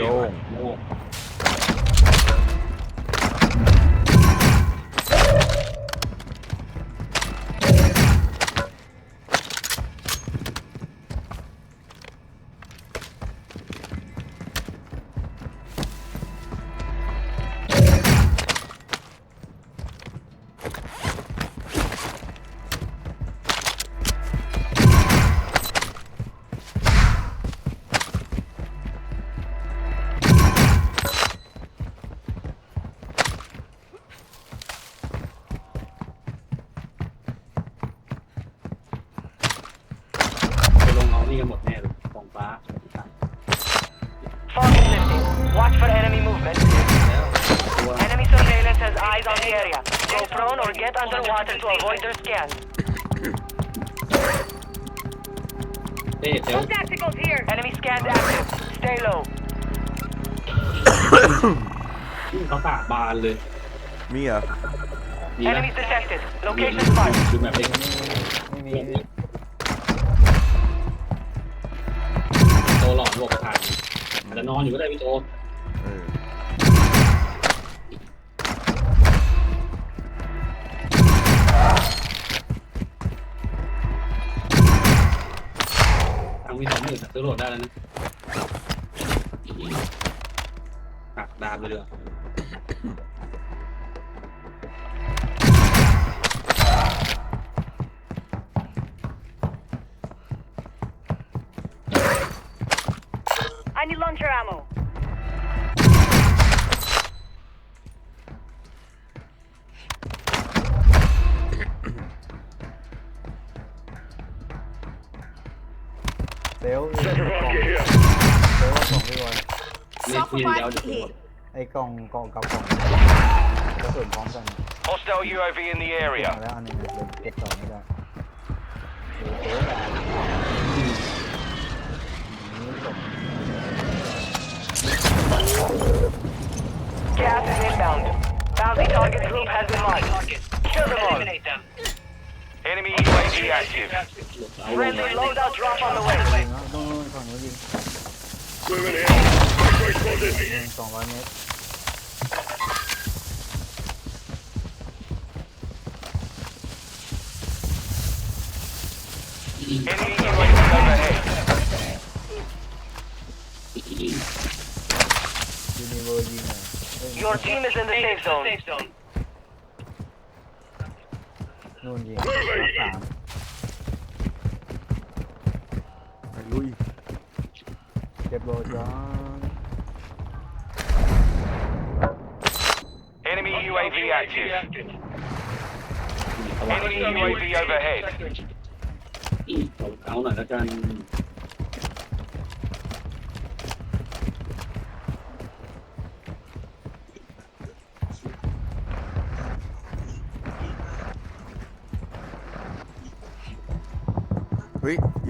โล่ง get underwater to avoid their scans. เต้เซล Tacticals here. Enemy scans active. Stay low. เขาตากบานเลยมีเหรอดีนะ Enemies detected. Location spotted. ดูแบบเล็กไม่มีโตหลอนบอกประธานอาจจะนอนอยู่ก็ได้พี่โต ทางมีสองหมื่นซื้อโหลดได้แล้วนะตักดาบเลยเด้อ I need launcher ammo. ลล์กล่องเซลล์กล่องพี่บอยนี่พี่เดียวจะหมดไอ้กล่องกล่องกับกล่องกระสุนพร้อมกัน Hostile UAV in the เก็บ area. มาแล้วอันหนึงนะเก็บต่อไม่ได้โอ้โหนี่จบ Gas is inbound. Bounty target group has been marked. Kill them all. Enemy UAV active. เอาลง Friendly loadout drop on the way. ยิงแล้วโน่นๆฝั่งนู้นยิงยิงสองร้อยเมตร Enemy UAV overhead. ยูนิเวอร์ยิงอะเอ้ย Your team is in the safe zone. นู่นยิงร้อยสามไปลุยเก็บโรจอน Enemy UAV active. Enemy UAV overhead. เอาหน่อยแล้วกัน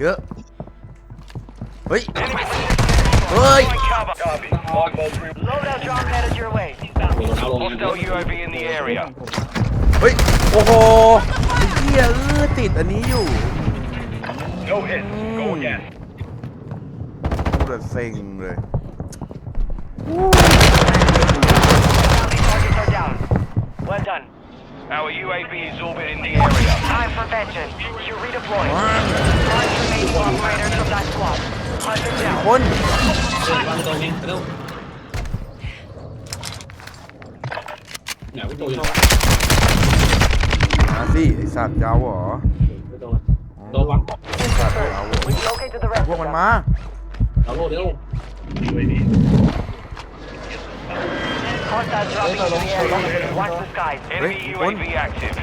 เฮ้ย เยอะ เฮ้ย เฮ้ย Cover. Loadout drop headed your way. โดนเอาลง Hostile UAV in the area. เฮ้ย โอ้โหไอ้เหี้ยเออติดอันนี้อยู่ No hit. Go again. พูดแต่เซ็งเลย Bounty targets are down. Well done. Our UAV is orbiting the area. Time for vengeance. You redeploy. Mark remaining operators of that squad. Hunt them ค down. นวางตรงนี้เร็วเนี่ยพี่โตอยู่มาสิไอสัตว์ยาวเหรอพี่โตโตวางไอสัตว์ยาวเหรอ We've located the rest พวก of มัน them. มาเราโลดเร็ว Hostiles dropping into the area. Watch the skies. Enemy Wait, UAV active.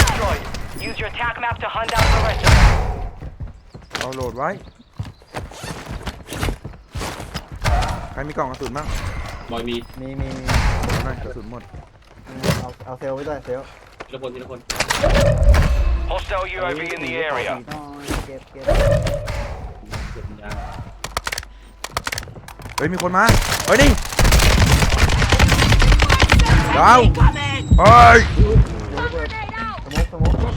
Destroyed. Use your tac map to hunt down the rest of them. เอาโหลดไว้ ใครมีกล่องกระสุนบ้าง บอยมี มีมีมี นั่นกระสุนหมด เอาเอาเซลล์ไว้ด้วยเซลล์ ทีละคนทีละคน Hostile UAV in the area. เก็บเก็บ เก็บยา เฮ้ยมีคนมา เฮ้ยนี่ดาวเฮ้ยสมกสมก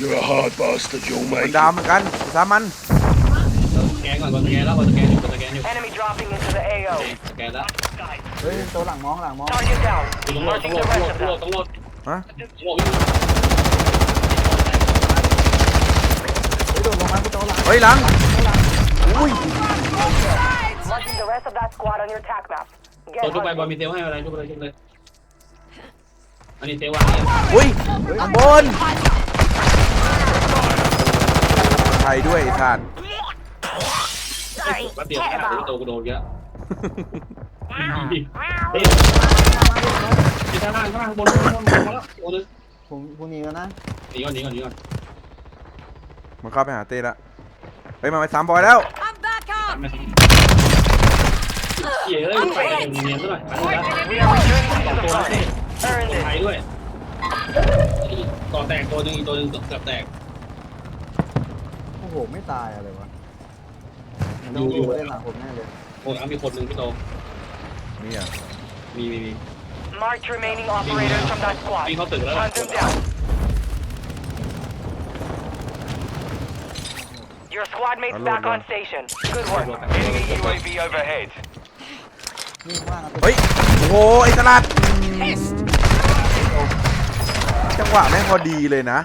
You're a hard bastard, you'll มันดาวเหมือนกันสามันสแกนก่อนก่อนสแกนแล้วก่อนสแกนอยู่ก่อนสแกนอยู่ Enemy dropping into the AO. สแกนแล้วเฮ้ยตัวหลังมองหลังมอง Target down. ต้องโหลดต้อง Marking โหล the ดต้องโหล rest ด of ต้องโหลด them. ต้องโหลดฮะ ต้องโหลดเฮ้ยโดดลงมาต๊ะหลังเฮ้ยหลัง อุ้ย Marking the rest of that squad on your attack map. ตัว Get ชุบไปบอล hunting. มีเซลให้อะไรชุบเลยชุบเลยอันนี้เซลวางเนี่ยอุ้ยข้างบนไทยด้วยไอ้ท่าน แป๊บเดียวแค่ตัวกูโดนเยอะเฮ้ยที่ข้างล่างข้างล่างบนบนบนบนแล้วโอ้ยผมผมหนีแล้วนะหนีก่อนหนีก่อนหนีก่อนมันเข้าไปหาเต้ละ เฮ้ยมาไปสามบอยแล้วไม่สิเย้ยไปเนียนซะหน่อยไปเลย We are returning สอง to ตัว the แล้ว front. Earned ไท it. ยด้วยก่อแตกตัวหนึงอีกตัวหนึงเกือบแตกโอ้โห ไม่ตายอะไรวะมันต้องดูเล่นหลังผมแน่เลยโอ้ยมีคนหนึ่งพี่โตนี่อะมีมีมี Marked remaining operators from that มี squad. เขาตึกแล้ว Hunt them down. Your squad mates Hello, back bro. on station. Good work. Enemy UAV overhead. นี่ข้างล่างอะเฮ้ย โอ้โหไอ้ตลาดอืมจังหวะแม่งพอดีเลยนะ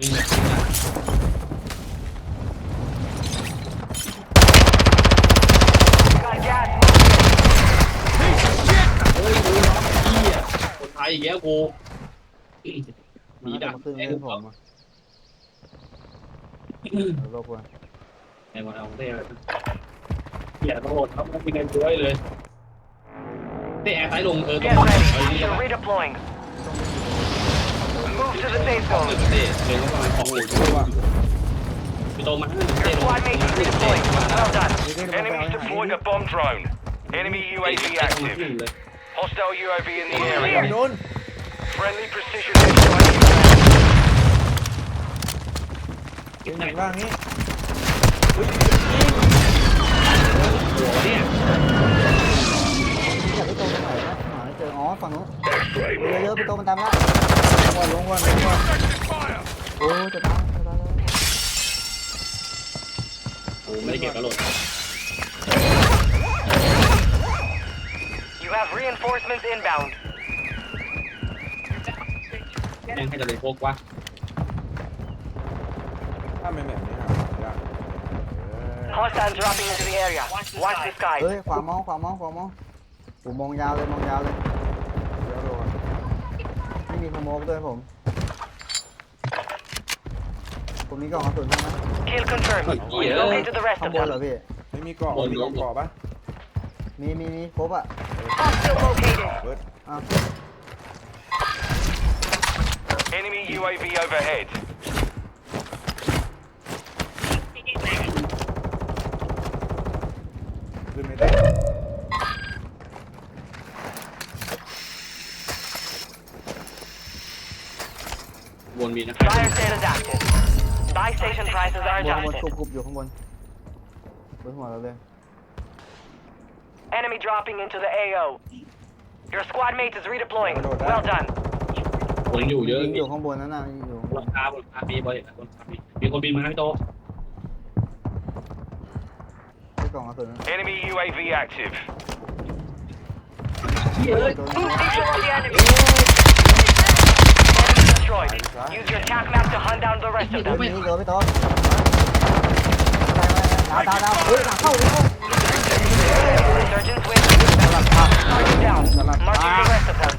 มีมี Got gas. เฮ้ยพี่อะคนไทยอีกแล้วกูมีมันดัจะกมาขึ้นไอ้เล่นผผมมอะ โลกว่ะไอ้วันเอาเต้เหี้ยต้องโหลดครับมีเงินด้วยเลยเต้แอร์ไซด์ลงเออต้อง Get เออ ready. นี่ You're redeploying. Move to the safe เออ zone. เต้เดินเข้ามาของโอ้ยพี่โตมาให้เต้ Your ลง squad mates is redeploying. Well done. นี่เล่นมันไป Enemies เอาให้ deploying a bomb drone. Enemy UAV active. เลย Hostile UAV in the area. โดน Friendly precision airstrike inbound. ข้างล่างนี้โอ้เนี่ยอยากไปโตตรงไหนนะหาไม่เจออ๋อฝั่งนู้นเยอะๆไปโตมันตามละลงวันลงวันลงวันโอ้จะตายจะตายแล้วโอ้ไม่ได้เก็บกระโหลก You have reinforcements inbound. แม่งให้จะเลยพกวะ ถ้าไม่แบบนี้หายาก Hostiles dropping into the area. Watch the เฮ้ย skies. ขวามองขวามองขวามองผมมองยาวเลยมองยาวเลยเดี๋ยวโดนไม่มีขโมกด้วยผม ผมมีกล่องกระสุนใช่ไหม Kill confirmed. Yeah. Located the rest ข้าง of บนเหรอ them. พี่ ไม่มีเกาะมีกล่องเกาะปะมีมีมีครบอะ Hostile located. เบิร์ดอ้าว Enemy UAV overhead. ขึ้นไม่ได้วนมีนะครับ Fire sale is active. Buy station prices are บนบน adjusted. กรุบกรุบอยู่ข้างบนบนหัวเราเลย Enemy dropping into the AO. Your squad mate is redeploying. Well done. วนอยู่เยอะยิงมีอยู่ข้างบนนั่นน่ะยิงอยู่ข้างบบนนคาบนคามีบอลบนคามีมีคนบินมาพี่โตที่ กล่องกระสุนนั่น Enemy UAV active. ตัว Move visual on the enemy. Enemy destroyed. Use your attack map to hunt down the rest of ตัว them. นี้ตัวพี่ต๊อบดาวดาวดาวเฮ้ยหลังเข้าเลย Surgeons win. Target down. Marking the rest of them.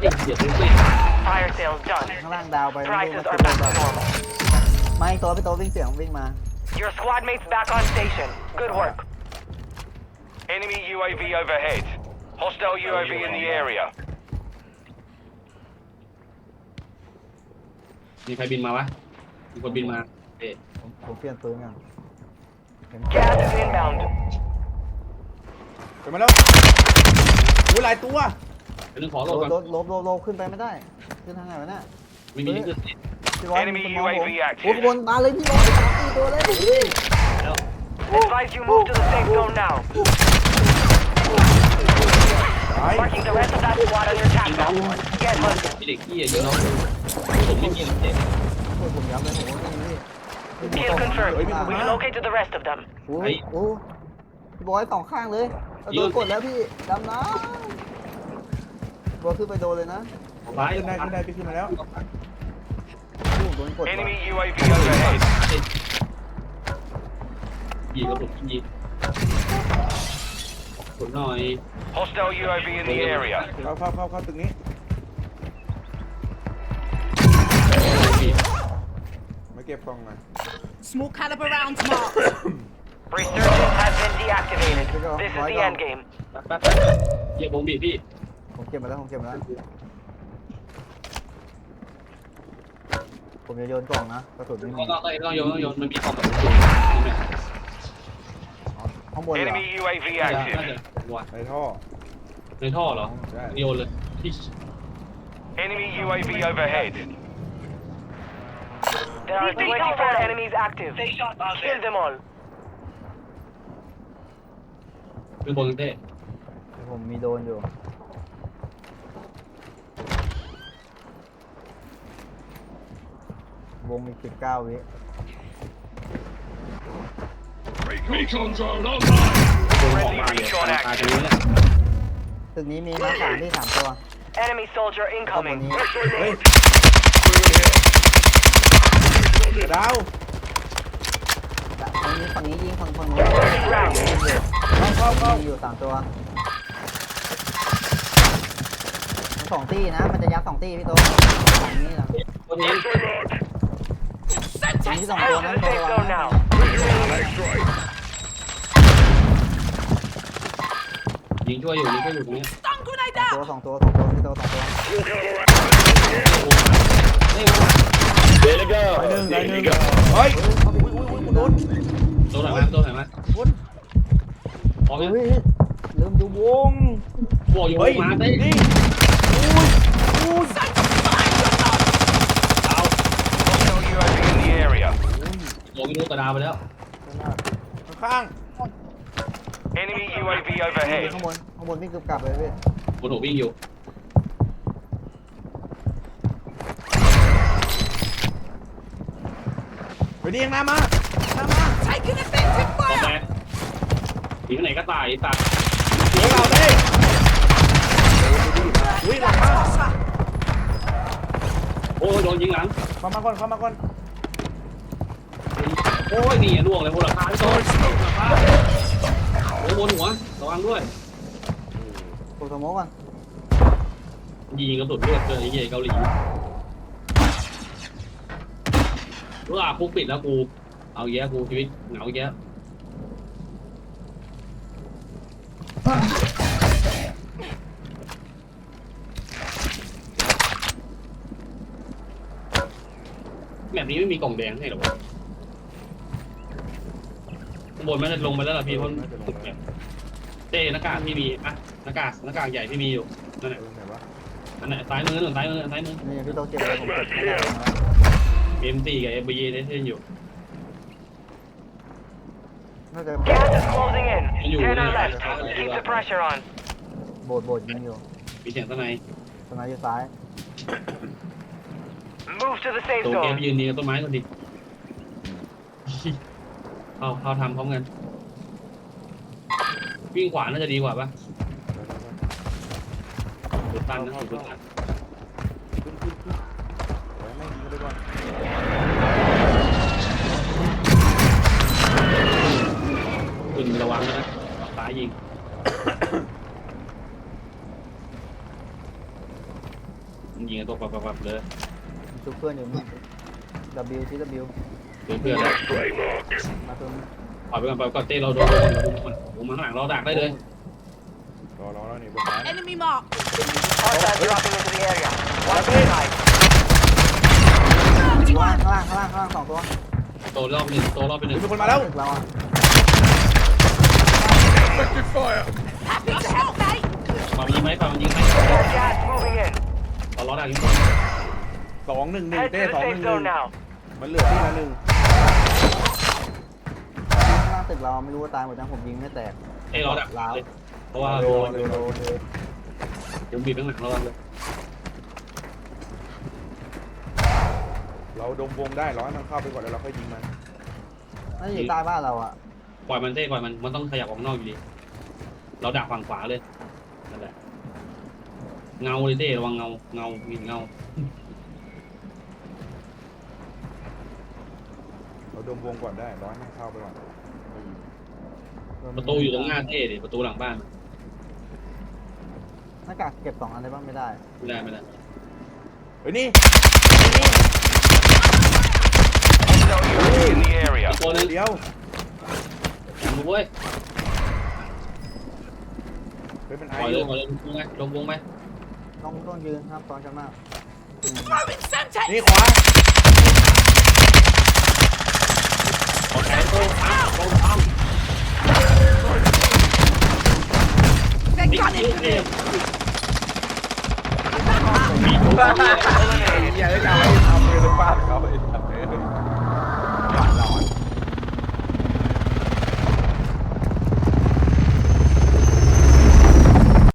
เอ้ยเสียดเลย Fire sales done. ข้างล่างดาวไป Prices are back to normal. ไม่ตัวพี่โต๊วิ่งเสียงวิ่งมา Your squad mates back on station. Good work. Enemy UAV overhead. Hostile UAV in the area. มีใครบินมาวะ มีคนบินมาเอ๊ะผมผมเปลี่ยนปืนกันเห็น Gas is inbound. ไปมาแล้วโอ้ยหลายตัวเป็นเรื่องขอโหลโลดโลก่อนโลโลโลขึ้นไปไม่ได้ ขึ้นทางไหนวะเนี่ยไม่มีที่ขึ้น พี่บอล Enemy คุณมองผม UAV active โอ้ขบวนมาเลยพี่บอลสามสี่ตัวเลยแล้ว Advise you move to the safe zone now. ตาย Marking the rest of that squad on your attack map. Get hunted. มีเด็กที่ยิงน้องผมไม่มีเด็กโอ้ยผมย้ำเลยผมว่าไม่มีพี่ Kill confirmed. Oi, oi, We oi. located the rest of them. โอ้ไอ้ยโอ้พี่บอยสองข้างเลยเอาโดนกดแล้วพี่ดำน้ำบอยขึ้นไปโดนเลยนะร้ายขึ้นได้ขึ้นได้พี่ขึ้นมาแล้ว โอ้โดนกดว่ะ Enemy UAV overhead. ยิงกระสุนยิงสุดหน่อย Hostile UAV in the area. เข้าเข้าเข้าเข้าตึกนี้ มาเก็บกล่องหน่อย Small caliber rounds marked. Resurgence has been deactivated. This is the end game. แป๊บแป๊บเหยียบวงบีบพี่ ผมเก็บมาแล้วผมเก็บมาแล้ว ผมจะโยนกล่องนะกระสุนไม่มีก็ต้องต้องโยนต้องโยนมันมีของแบบข้างบนเหรอ Enemy UAV น่าจะ active. วัดในท่อในท่อเหรอใช่โยนเลยที่ Enemy UAV overhead. There are 24 enemies active. Kill them all. เป็นบนเต้ ผมมีโดนอยู่ วงมีสิบเก้าวิบนของมาเลยตาตรงนี้แหละตึกนี้มีมาสามที่สามตัว Enemy soldier ข้างบน incoming. นี้เฮ้ยดาวฝั่งนี้ฝั่งนี้ยิงฝั่งฝั่งนู้น Round. ยิงอยู่เข้าเข้าเข้ายิงอยู่สามตัวมันสองตีนะ มันจะยัดสองตีพี่โตฝั่งนี้นะตัวนี้ฝั่งนี้สองตัว Head นะ to the ตัว safe ระวั zone งนะ now. ยิงช่วยอยู่ยิงช่วยอยู่ตรงนี้ Stun grenade ตัว out. สองตัวสองตัวพี่โตสองตัวเฮ้ยไปหนึ่งไปหนึ่งเฮ้ยอุ้ยอุ้ยอุ้ยกูโดนตัวไหนมาตัวไหนมาคนพร้อมเฮ้ไหมยลืมดูวงบอกอยู่เฮ้ยมาเต้นี่อุ้ยอุ้ย ดาว Hostile UAV in the area. ลงดูตาดาวไปแล้วข้าง Enemy UAV ข้าง overhead. บน ข้างบนวิ่งกึบกลับเลยพี่บนหัววิ่งอยู่ๆไปนี่ยังหน้ามาหน้ามา Taking effective ตอน fire. แรกทีไหนก็ตายตายเดี๋ยวเราได้อุ้ยหลังมาโอ้ยโดนยิงหลัง เข้ามาก่อนเข้ามาก่อน โอ้ยหนีล่วงเลยบนหลังคาพี่โตโอ้ยบนหัวระวังด้วยตัวสโมกก่อนยิงกระสุนเลือดเลยไอ้เหี้ยเกาหลีรู้อะคุกปิดแล้วกู เอาแย่กูชีวิตเหงาแย่แบบนี้ไม่มีกล่องแดงให้หรอวะ ข้างบนมันจะลงไปแล้วล่ะพี่เพราะตึกแบบเต้หน้ากากที่มีอะหน้ากากหน้ากากใหญ่ที่มีอยู่นั่นแหละเออไหนวะอันไหนซ้ายมือหนึ่งซ้ายมือซ้ายมือนี่พี่โตเก็บเลยผมเก็บไม่ได้แล้วเอ็มตีกับเอ็มบีเล่นอยู่น่าจะ Gas is closing in. You Turn will our left. not. Keep the pressure on. โบดโบดยิงอยู่มีเสียงข้างในตรงนั้นอยู่ซ้าย Move to the safe ตัวเอฟ zone. ยืนนี่กับต้นไม้คนดิ เข้าเข้าทำพร้อมกันวิ่งขวาน่าจะดีกว่าปะหรือตันนะหรือตันขึ้นขึ้นขึ้นไว้ไม่ยิงไปก่อนคุณระวังนะซ้ายยิงยิงตัวปับๆเลย ชุบเพื่อนอยู่นี่ W ที่ W เพื่อนเพื่อนแล้วมาตรงนี้ปล่อยไปก่อนปล่อยไปก่อนเต้เราโดนโดนโดนมาข้างหลังเราดักได้เลย รอรอแล้วนี่บนฟ้า Enemy marked. Hostiles dropping into the area. Watch the side. ข้างล่างข้างล่างข้างล่างข้างล่างสองตัวโตรอบหนึ่งโตรอบไปหนึ่งมีคนมาแล้วตึกเราอะ Happy to help, mate. มายิงไหมฟังมันยิงไหม More gas moving in. ตอนล้อดักยิงบนสองหนึ่งหนึ่ง Head เต้ the สองห safe นึ่งหนึ่ zone ง now. มันเหลือที่ละหนึ่ง ตึกเราไม่รู้ว่าตายหมดยังผมยิงไม่แตกไอ้ล้อดักเลยเพราะว่าโดโดนนโดนโดนโดนเดี๋ยวบีบข้างหลังระวังเลยเราดมวงได้ร้อยมันเข้าไปก่อนแล้วเราค่อยยิงมันน่าจะอยู่ใต้บ้านเราอะปล่อยมันเต้ปล่อยมันมันต้องขยับออกนอกอยู่ดี เราดักฝั่งขวาเลยนั่นแหละเงาเลยเต้ระวังเงาเงามีเงาเราดมวงก่อนได้ร้อยมันเข้าไปก่อน ประตูอยู่ตรงหน้าเต้ดิประตูหลังบ้านหน้ากากเก็บสองอันได้บ้างไม่ได้ ไม่ได้ไม่ได้เฮ้ยนี่ Hostile UAV in the area. อีกตัวนึงเดียวแข่งดูเว้ยเฮ้ยมันไอปล่อยอเลยยู่ปล่อยเลยลงไหมลงวงไหมต้องต้องยืนห้ามตอนกันมาก Throwing Semtex! นี่ขวาขอแขนโต้อ้าวโต้อ้าว Got it! อย่าเลยอย่าให้ทำเลยฟาดเขาไอ้สัส